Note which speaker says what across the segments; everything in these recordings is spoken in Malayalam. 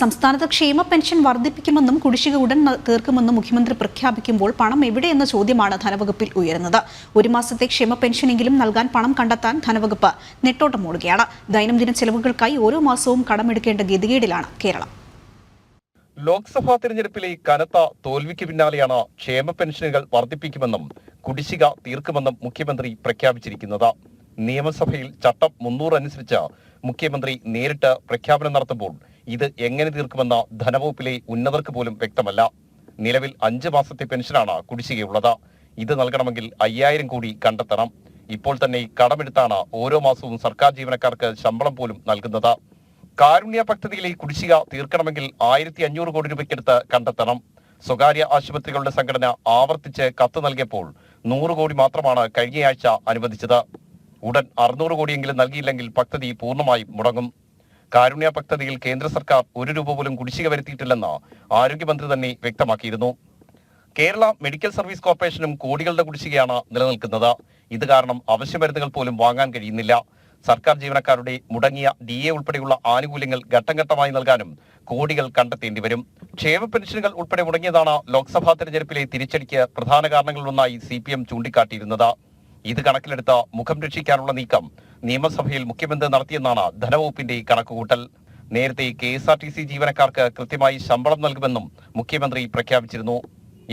Speaker 1: സംസ്ഥാനത്ത് ക്ഷേമ പെൻഷൻ വർദ്ധിപ്പിക്കുമെന്നും കുടിശ്ശിക ഉടൻ തീർക്കുമെന്നും മുഖ്യമന്ത്രി പ്രഖ്യാപിക്കുമ്പോൾ പണം എവിടെയെന്ന ചോദ്യമാണ് ധനവകുപ്പിൽ ഉയരുന്നത്. ഒരു മാസത്തെ ക്ഷേമ പെൻഷനെങ്കിലും നൽകാൻ പണം കണ്ടെത്താൻ ധനവകുപ്പ് നെട്ടോട്ടമോടുകയാണ് ദൈനംദിന ചെലവുകൾക്കായി ഓരോ മാസവും കടമെടുക്കേണ്ട ഗതികേടിലാണ് കേരളം.
Speaker 2: ലോക്സഭാ തിരഞ്ഞെടുപ്പിലെ കനത്ത തോൽവിക്ക് പിന്നാലെയാണ് ക്ഷേമ പെൻഷനുകൾ വർദ്ധിപ്പിക്കുമെന്നും കുടിശ്ശിക തീർക്കുമെന്നും മുഖ്യമന്ത്രി പ്രഖ്യാപിച്ചിരിക്കുന്നത്. നിയമസഭയിൽ ചട്ടം മുന്നൂറ് അനുസരിച്ച് മുഖ്യമന്ത്രി നേരിട്ട് പ്രഖ്യാപനം നടത്തുമ്പോൾ ഇത് എങ്ങനെ തീർക്കുമെന്ന ധനവകുപ്പിലെ ഉന്നതർക്ക് പോലും വ്യക്തമല്ല. നിലവിൽ അഞ്ച് മാസത്തെ പെൻഷനാണ് കുടിശ്ശികയുള്ളത്. ഇത് നൽകണമെങ്കിൽ അയ്യായിരം കോടി കണ്ടെത്തണം. ഇപ്പോൾ തന്നെ കടമെടുത്താണ് ഓരോ മാസവും സർക്കാർ ജീവനക്കാർക്ക് ശമ്പളം പോലും നൽകുന്നത്. കാരുണ്യ പദ്ധതിയിലെ കുടിശ്ശിക തീർക്കണമെങ്കിൽ ആയിരത്തി അഞ്ഞൂറ് കോടി രൂപയ്ക്കടുത്ത് കണ്ടെത്തണം. സ്വകാര്യ ആശുപത്രികളുടെ സംഘടന ആവർത്തിച്ച് കത്ത് നൽകിയപ്പോൾ നൂറ് കോടി മാത്രമാണ് കഴിഞ്ഞയാഴ്ച അനുവദിച്ചത്. ഉടൻ അറുന്നൂറ് കോടിയെങ്കിലും നൽകിയില്ലെങ്കിൽ പദ്ധതി പൂർണമായും മുടങ്ങും. കാരുണ്യ പദ്ധതിയിൽ കേന്ദ്ര സർക്കാർ ഒരു രൂപ പോലും കുടിശ്ശിക വരുത്തിയിട്ടില്ലെന്ന് ആരോഗ്യമന്ത്രി തന്നെ വ്യക്തമാക്കിയിരുന്നു. കേരള മെഡിക്കൽ സർവീസ് കോർപ്പറേഷനും കോടികളുടെ കുടിശ്ശികയാണ് നിലനിൽക്കുന്നത്. ഇത് കാരണം അവശ്യ മരുന്നുകൾ പോലും വാങ്ങാൻ കഴിയുന്നില്ല. സർക്കാർ ജീവനക്കാരുടെ മുടങ്ങിയ ഡി എ ഉൾപ്പെടെയുള്ള ആനുകൂല്യങ്ങൾ ഘട്ടംഘട്ടമായി നൽകാനും കോടികൾ കണ്ടെത്തേണ്ടി വരും. ക്ഷേമ പെൻഷനുകൾ ഉൾപ്പെടെ മുടങ്ങിയതാണ് ലോക്സഭാ തെരഞ്ഞെടുപ്പിലെ തിരിച്ചടിക്ക് പ്രധാന കാരണങ്ങളിലൊന്നായി സി പി എം ചൂണ്ടിക്കാട്ടിയിരുന്നത്. ഇത് കണക്കിലെടുത്ത് മുഖം രക്ഷിക്കാനുള്ള നീക്കം നിയമസഭയിൽ മുഖ്യമന്ത്രി നടത്തിയെന്നാണ് ധനവകുപ്പിന്റെ കണക്കുകൂട്ടൽ. നേരത്തെ K S R T C ജീവനക്കാർക്ക് കൃത്യമായി ശമ്പളം നൽകുമെന്നും മുഖ്യമന്ത്രി പ്രഖ്യാപിച്ചിരുന്നു.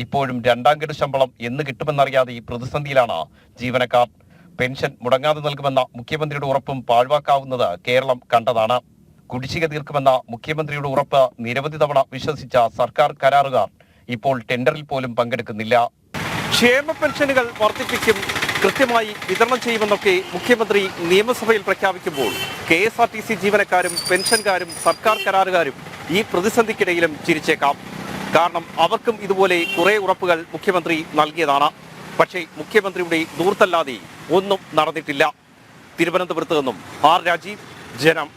Speaker 2: ഇപ്പോഴും രണ്ടാം ഗഡു ശമ്പളം എന്ന് കിട്ടുമെന്നറിയാതെ ഈ പ്രതിസന്ധിയിലാണ് ജീവനക്കാർ. പെൻഷൻ മുടങ്ങാതെ നൽകുമെന്ന മുഖ്യമന്ത്രിയുടെ ഉറപ്പും പാഴ്വാക്കാവുന്നത് കേരളം കണ്ടതാണ്. കുടിശ്ശിക തീർക്കുമെന്ന മുഖ്യമന്ത്രിയുടെ ഉറപ്പ് നിരവധി തവണ വിശ്വസിച്ച സർക്കാർ കരാറുകാർ ഇപ്പോൾ ടെൻഡറിൽ പോലും പങ്കെടുക്കുന്നില്ല. ക്ഷേമ പെൻഷനുകൾ വർദ്ധിപ്പിക്കും കൃത്യമായി വിതരണം ചെയ്യുമെന്നൊക്കെ മുഖ്യമന്ത്രി നിയമസഭയിൽ പ്രഖ്യാപിക്കുമ്പോൾ K S R T C ജീവനക്കാരും പെൻഷൻകാരും സർക്കാർ കരാറുകാരും ഈ പ്രതിസന്ധിക്കിടയിലും ചിരിച്ചേക്കാം. കാരണം അവർക്കും ഇതുപോലെ കുറേ ഉറപ്പുകൾ മുഖ്യമന്ത്രി നൽകിയതാണ്. പക്ഷേ മുഖ്യമന്ത്രിയുടെ ദൂർത്തല്ലാതെ ഒന്നും നടന്നിട്ടില്ല. തിരുവനന്തപുരത്ത് നിന്നും ആർ രാജീവ് ജനം.